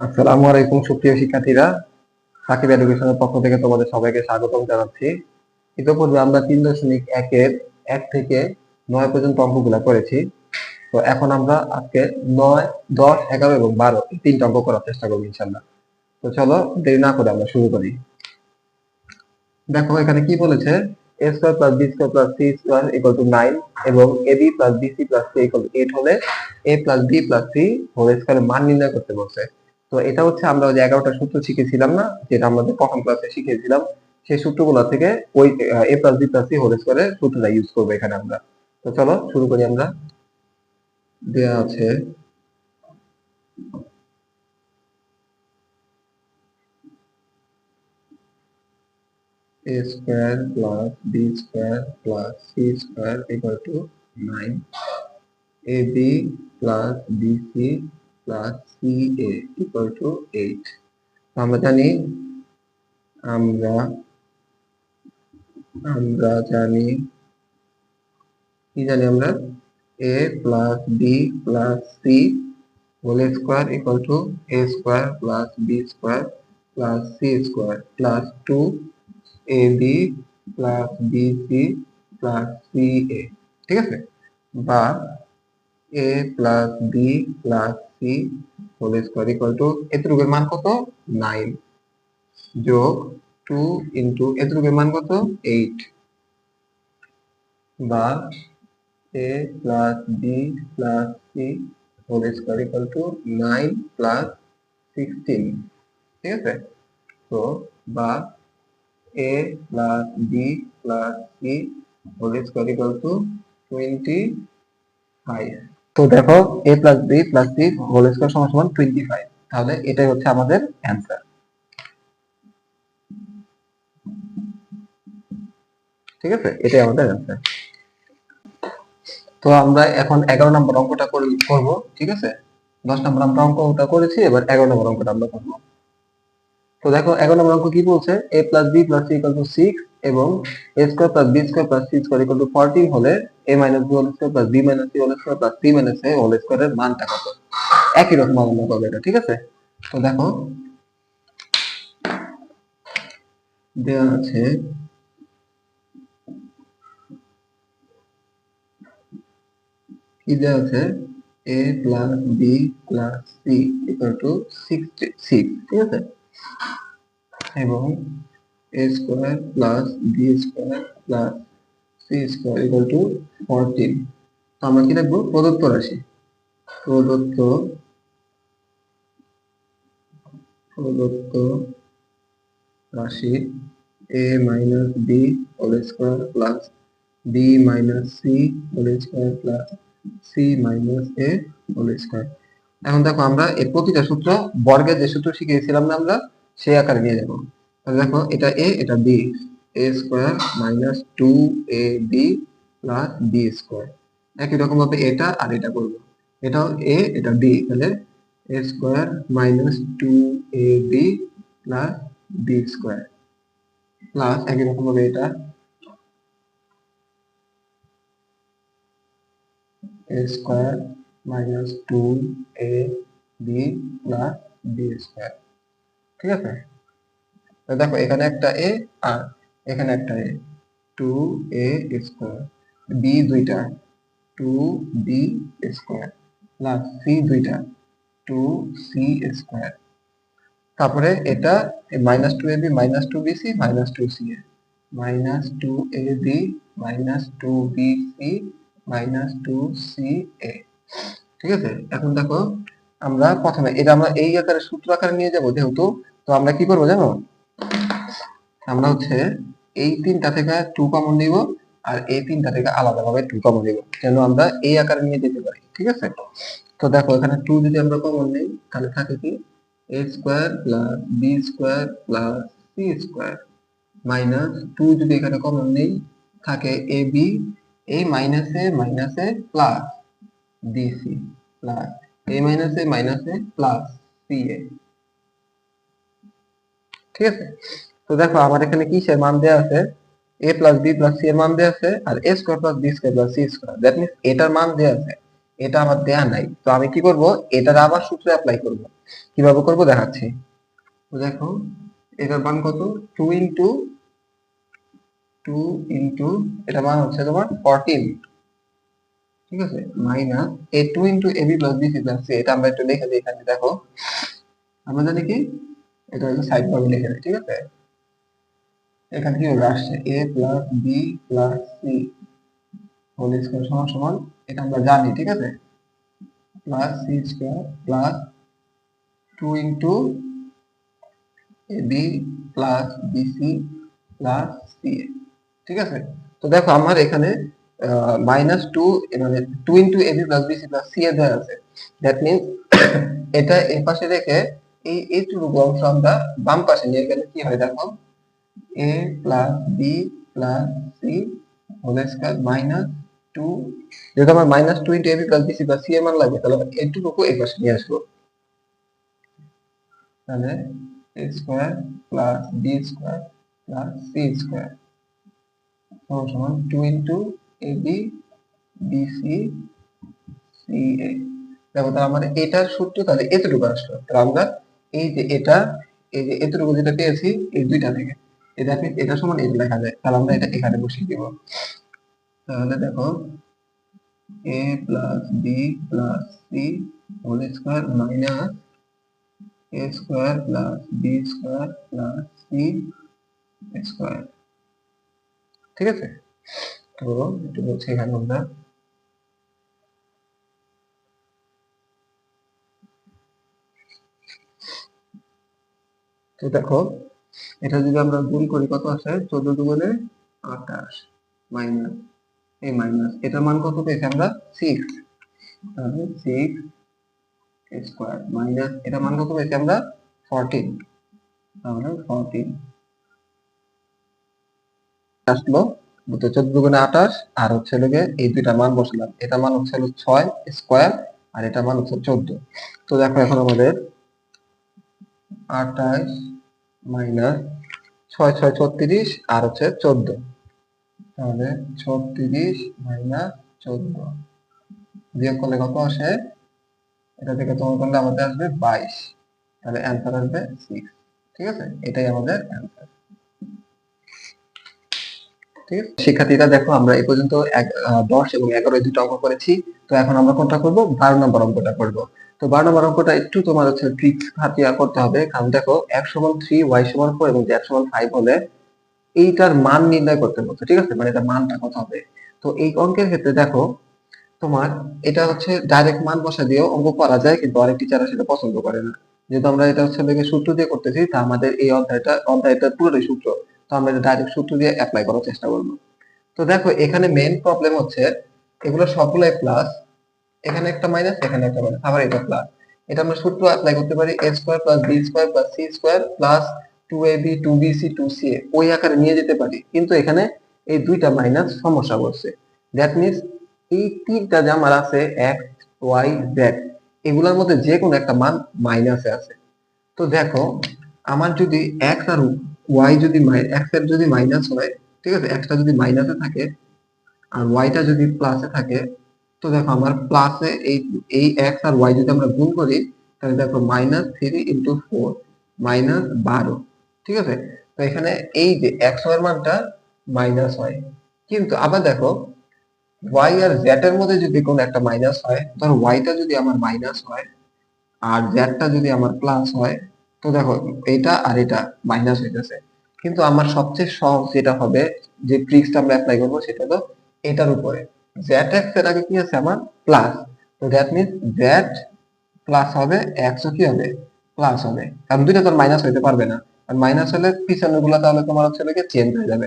আসসালামু আলাইকুম সুপ্রিয় শিক্ষার্থীরা। সাকিব এডুকেশনের পক্ষ থেকে তোমাদের সবাইকে স্বাগতম জানাচ্ছি। ইতিপূর্বে আমরা তিন দশমিক একের এক থেকে নয় পর্যন্ত অঙ্কগুলা করেছি। তো এখন আমরা আজকে নয়, দশ, এগারো এবং বারো তিনটা অঙ্ক করার চেষ্টা করব ইনশাল্লাহ তো চলো দেরি না করে আমরা শুরু করি। দেখো এখানে কি বলেছে? A square plus B square plus C square equal to nine এবং A B plus B C plus C equal to eight হলে A plus B plus C whole স্কোয়ারের মান নির্ণয় করতে বলছে। তো এটা হচ্ছে আমরা ওই যে এগারোটা সূত্র শিখেছিলাম না? যেটা আমাদের প্রথম ক্লাসে শিখেছিলাম। সেই সূত্রগুলো থেকে ওই A plus B plus C whole স্কোয়ারের সূত্রটা ইউজ করব এখানে আমরা। তো চলো, শুরু করি আমরা। দেয়া আছে, a square plus b square plus c square equal to 9 ab plus bc plus ca equal to 8 আমরা জানি আমরা আমরা জানি কি জানি আমরা a plus b plus c whole square equal to a square plus b square plus c square plus 2 ab plus bc plus ca ঠিক আছে বা a plus b plus c whole square equal to এতটুকুর মান কত? Nine যোগ two into এতটুকুর মান কত? Eight বা a plus B plus C whole square equal to nine plus sixteen. ঠিক আছে? তো বা a plus B plus C whole square equal to twenty five. তো দেখো A plus B plus C whole square সমান সমান twenty five তাহলে এটাই হচ্ছে আমাদের অ্যান্সার ঠিক আছে? এটাই আমাদের অ্যান্সার তো আমরা এখন এগারো নম্বর অঙ্কটা করব, ঠিক আছে? দশ নম্বর আমরা অঙ্কটা করেছি, এবার এগারো নম্বর অঙ্কটা আমরা করব। তো দেখো এগারো নম্বর অঙ্ক কি বলছে? A plus B plus C equal to six এবং A square plus B square plus C square equal to fourteen হলে A minus B whole square plus B minus C whole square plus C minus A whole স্কোয়ারের মানটা কত? একই রকম আমরা করব এটা, ঠিক আছে? তো দেখো দেওয়া আছে কি দেওয়া আছে? Plus B plus C equal to sixty six ঠিক আছে? এবং A square plus B square plus C square equal to fourteen তো আমরা কি লিখব প্রদত্ত রাশি। প্রদত্ত প্রদত্ত রাশি A minus B whole square plus B minus C whole square plus C minus A whole square এখন দেখো আমরা এই প্রতিটা সূত্র বর্গের যে সূত্র শিখিয়েছিলাম না আমরা, সেই আকারে নিয়ে যাব তাহলে দেখো এটা এ এটা B A square minus two A B plus B square একই রকম ভাবে এটা আর এটা করব। এটাও এ এটা বি তাহলে A square minus two A B plus B square plus একই রকম ভাবে এটা। A square minus two A B plus B square ঠিক আছে? দেখো, এখানে একটা এ আর এখানে একটা A two A square B দুইটা। Two B square plus C দুইটা। টু সি স্কোয়ার তারপরে এটা minus two A B minus two B C minus two C A minus two A B minus two B C minus two C A ঠিক আছে? এখন দেখো, আমরা প্রথমে এটা আমরা এই আকারে সূত্র আকারে নিয়ে যাব যেহেতু, তো আমরা কি করব জানো? আমরা হচ্ছে এই তিনটা থেকে টু কমন নিব আর এই তিনটা থেকে আলাদাভাবে টু কমন নিব, যেন আমরা এই আকারে নিয়ে যেতে পারি, ঠিক আছে? তো দেখো, এখানে টু যদি আমরা কমন নিই, তাহলে থাকে কি? A square plus B square plus C square minus two যদি এখানে কমন নেই, থাকে এ বি এই মাইনাসে মাইনাসে প্লাস ডিসি প্লাস এ মাইনাসে মাইনাসে প্লাস সি এ ঠিক আছে? তো দেখো, আমার এখানে কিসের মান দেওয়া আছে? A plus B plus C এর মান দেওয়া আছে আর A square plus B square plus C square that means এটার মান দেওয়া আছে। এটা আমার দেয়া নাই। তো আমি কি করব? এটার আবার সূত্র অ্যাপ্লাই করব। কীভাবে করব? দেখাচ্ছি। তো দেখো, এটার মান কত? টু ইন্টু টু ইন্টু এটা মান হচ্ছে তোমার ফোরটিন ঠিক আছে? Minus A two into A B plus BC plus C এটা আমরা একটু লিখে দিই এখানে, দেখো। আমরা জানি কি? এটা হচ্ছে সাইড ভাবে লিখে ঠিক আছে? এখানে কি হবে আসছে A plus B plus C whole square সমান সমান, এটা আমরা জানি, ঠিক আছে? Plus C square plus two into A B plus BC plus C ঠিক আছে? তো দেখো, আমার এখানে মাইনাস টু মানে two into A B plus BC plus C A দেওয়া আছে দ্যাট মিনস এটা এই পাশে রেখে এই এইটুকু অংশ আমরা বাম পাশে নিয়ে গেলে কি হয় দেখো? A plus B plus C whole square minus two যেহেতু আমার minus two into AB plus BC plus C এর মান লাগবে তাহলে এইটুকু এই পাশে নিয়ে আসব। তাহলে A square plus B square plus C square সমান two into AB BC C A দেখো তাহলে আমার এটার সূত্র তাহলে এতটুকু আসলো। তাহলে আমরা এই যে এটা, এই যে এতটুকু যেটা পেয়েছি, এই দুইটা থেকে। এটা এটা সমান এটা লেখা যায়। তাহলে আমরা এটা এখানে বসিয়ে দিব। তাহলে দেখো A plus B plus C whole square minus A square plus B square plus C square ঠিক আছে? তো একটু বলছি এখানে আমরা দেখো এটা যদি আমরা গুণ করি কত আসে চোদ্দ দুগুণে আঠাশ মাইনাস এই মাইনাস এটার মান কত পেয়েছি আমরা সিক্স তাহলে সিক্স স্কোয়ার মাইনাস এটার মান কত পেয়েছি আমরা ফোরটিন তাহলে ফোরটিন আসলো বুঝতে চোদ্দ দুগুণে আঠাশ, আর হচ্ছে লেগে এই দুইটা মান বসলাম। এটা মান হচ্ছে ছয় স্কোয়ার আর এটা মান হচ্ছে চোদ্দ। তো দেখো এখন আমাদের আঠাশ মাইনাস ছয় ছয়, ছত্রিশ, আর হচ্ছে চোদ্দ। তাহলে ছত্রিশ মাইনাস চোদ্দ। বিয়োগ করলে কত আসে? এটা থেকে তোমার করলে আমাদের আসবে বাইশ। তাহলে অ্যান্সার আসবে সিক্স ঠিক আছে? এটাই আমাদের অ্যান্সার ঠিক আছে শিক্ষার্থীরা, দেখো আমরা এই পর্যন্ত দশ এবং এগারো এই দুটো অঙ্ক করেছি। তো এখন আমরা কোনটা করব? বারো নম্বর অঙ্কটা করব। তো বারো নম্বর অঙ্কটা একটু তোমার হচ্ছে ট্রিক্স খাটিয়া করতে হবে। কারণ দেখো, এক সমান থ্রি ওয়াই সমান ফোর এবং জেড সমান ফাইভ হলে এইটার মান নির্ণয় করতে বলছে ঠিক আছে? মানে এটা মানটা কত হবে? তো এই অঙ্কের ক্ষেত্রে দেখো, তোমার এটা হচ্ছে ডাইরেক্ট মান বসা দিয়েও অঙ্ক করা যায়, কিন্তু অনেক টিচাররা সেটা পছন্দ করে না। যেহেতু আমরা এটা হচ্ছে সূত্র দিয়ে করতেছি, তা আমাদের এই অধ্যায়টা অধ্যায়টা পুরোটাই সূত্র। তো আমরা ডাইরেক্ট সূত্র দিয়ে অ্যাপ্লাই করার চেষ্টা করব। তো দেখো, এখানে মেইন প্রবলেম হচ্ছে, এগুলো সবগুলাই প্লাস এখানে একটা মাইনাস এখানে একটা মাইনাস আবার এটা প্লাস এটা আমরা সূত্র অ্যাপ্লাই করতে পারি, a square plus b square plus c square plus 2ab 2bc 2ca ওই আকারে নিয়ে যেতে পারি, কিন্তু এখানে এই দুইটা মাইনাস সমস্যা করছে। দ্যাট মিন্স এই তিনটা যে আমার আছে, x, y, z, এগুলোর মধ্যে যে কোনো একটা মান মাইনাসে আছে। তো দেখো, আমার যদি x আর y যদি এক্সের যদি মাইনাস হয়, ঠিক আছে? x টা যদি মাইনাসে থাকে আর ওয়াইটা যদি প্লাসে থাকে, তো দেখো আমার প্লাসে এই এই এক্স আর ওয়াই যদি আমরা গুণ করি, তাহলে দেখো minus three into four minus বারো, ঠিক আছে? তো এখানে এই যে এক্স ওয়ার মানটা মাইনাস হয়। কিন্তু আবার দেখো ওয়াই আর জেড এর মধ্যে যদি কোনো একটা মাইনাস হয়, ধরো ওয়াইটা যদি আমার মাইনাস হয় আর জেডটা যদি আমার প্লাস হয় তো দেখো, এটা আর এটা মাইনাস হইতেছে কিন্তু আমার সবচেয়ে সহজ যেটা হবে, যে ট্রিক্সটা আমরা অ্যাপ্লাই করব, সেটা হলো এটার উপরে। জ্যাট এক্সের আগে কি আছে আমার? প্লাস তো দ্যাট মিনস জ্যাট প্লাস হবে এক্স কি হবে? প্লাস হবে। কারণ দুইটা তো মাইনাস হইতে পারবে না। আর মাইনাস হলে পিছনেরগুলা তাহলে তোমার হচ্ছে লেগে চেঞ্জ হয়ে যাবে।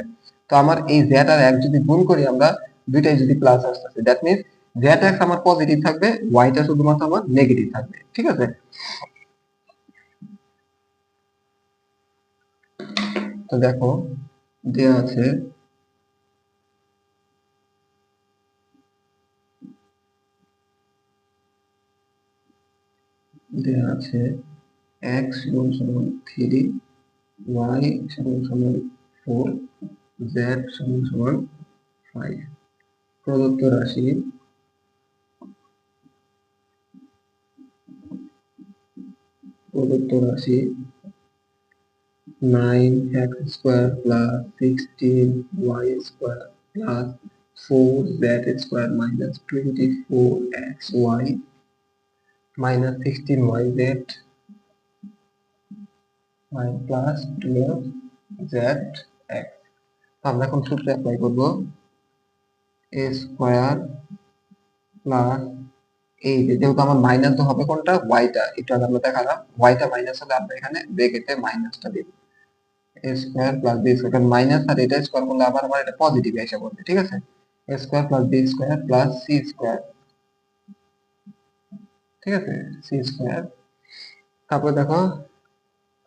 তো আমার এই জ্যাট আর এক যদি গুণ করি আমরা, দুইটাই যদি প্লাস আসতেছে দ্যাট মিনস জেড এক্স আমার পজিটিভ থাকবে ওয়াইটা শুধুমাত্র আমার নেগেটিভ থাকবে। ঠিক আছে? তো দেখো, দেয়া আছে দেয়া আছে এক্স সমান সমান থ্রি ওয়াই সমান সমান ফোর জেড সমান সমান ফাইভ প্রদত্ত রাশি প্রদত্ত রাশি nine X square plus sixteen Y square plus four Z square minus twenty four X Y minus sixteen Y Z plus twelve Z X আমরা এখন সূত্র অ্যাপ্লাই করব। এ স্কোয়ার প্লাস এই যে, যেহেতু আমার মাইনাস তো হবে কোনটা? ওয়াইটা আগে আমরা দেখালাম। ওয়াইটা মাইনাস হলে আমরা এখানে ব্রেকেটে মাইনাসটা দিব। A square plus B square minus আর এটা স্কোয়ার করলে আবার আমার এটা পজিটিভ এসে পড়বে, ঠিক আছে? Square plus B square plus C square ঠিক আছে? সি স্কোয়ার তারপর দেখো,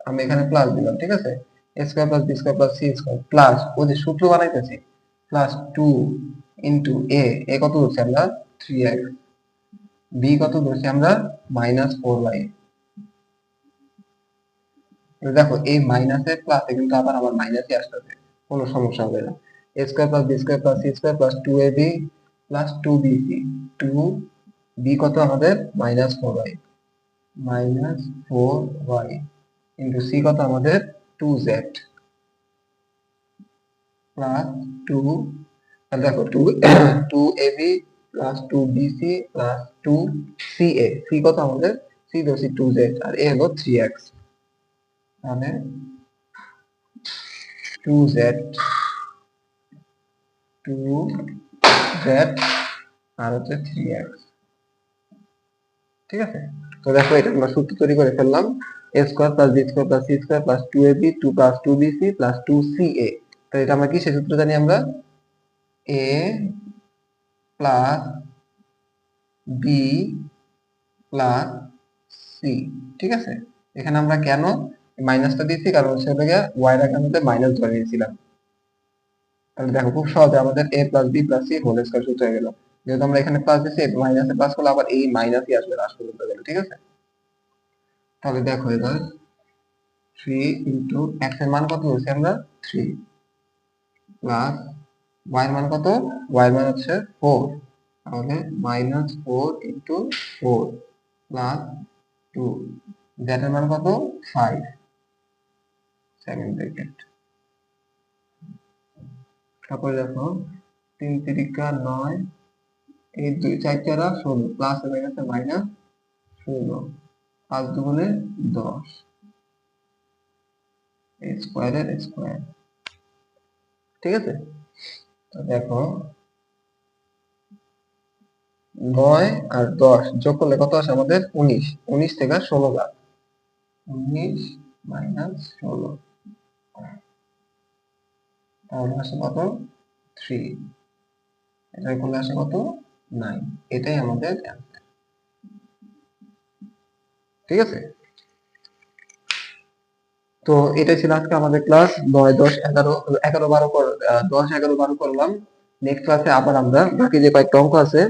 আমি এখানে প্লাস দিলাম, ঠিক আছে? Square plus B square plus C square plus ওই যে সূত্র বানাইতেছি plus two into A A কত ধরছি আমরা? থ্রি এক্স বি কত ধরছি আমরা? মাইনাস ফোর বাই দেখো এই মাইনাসে প্লাসে কিন্তু আবার আমার মাইনাসই আসতেছে কোনো সমস্যা হবে না। A square plus B square plus C square plus two A B plus two B C two B কত আমাদের minus four Y minus four Y into C কত আমাদের? টু জেড প্লাস টু দেখো two two A B plus two B C plus two C A C কত আমাদের? C ধরছি two Z আর A হলো থ্রি এক্স তাহলে two Z two Z আর হচ্ছে থ্রি এক্স ঠিক আছে? তো দেখো, এটা আমরা সূত্র তৈরি করে ফেললাম। A square plus B square plus C square plus two A B two plus two B C plus two C A তো এটা আমরা কি? সে সূত্র জানি আমরা? A plus B plus C ঠিক আছে? এখানে আমরা কেন মাইনাসটা দিয়েছি কারণ হচ্ছে গিয়ে ওয়াই আগে মাইনাস ধরে নিয়েছিলাম। তাহলে দেখো খুব সহজে আমাদের A plus B plus C whole square সূত্র হয়ে গেল। যেহেতু আমরা এখানে প্লাস দিয়েছি মাইনাসে প্লাস করলে আবার এই মাইনাসই আসবে লাস্ট পর্যন্ত গেলে, ঠিক আছে? তাহলে দেখো এবার থ্রি ইন্টু এক্সের মান কত হয়েছে আমরা? থ্রি প্লাস ওয়াই মান কত? ওয়াই মান হচ্ছে ফোর তাহলে minus four into four plus two Z এর মান কত? ফাইভ ব্র্যাকেট তারপরে দেখো, তিন তিরিকা নয়, এই দুই, চার চারা ষোলো প্লাস গেছে মাইনাস ষোলো, পাঁচ দুগুণে দশ। স্কোয়ারের স্কোয়ার ঠিক আছে? দেখো, নয় আর দশ যোগ করলে কত আসে আমাদের? উনিশ। উনিশ থেকে ষোলো বাদ। উনিশ মাইনাস ষোলো। তাহলে আসে কত? থ্রি এটা করলে আসে কত? নাইন এটাই আমাদের অ্যান্সার ঠিক আছে? তো এটাই ছিল আজকে আমাদের ক্লাস নয় দশ এগারো এগারো বারো কর আহ, দশ এগারো বারো করলাম। নেক্সট ক্লাসে আবার আমরা বাকি যে কয়েকটা অঙ্ক আছে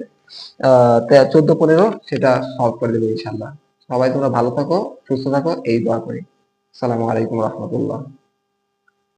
চোদ্দ পনেরো সেটা সলভ করে দেবো ইনশাল্লাহ সবাই তোমরা ভালো থাকো সুস্থ থাকো এই দোয়া করি। সালামু আলাইকুম রহমতুল্লাহ।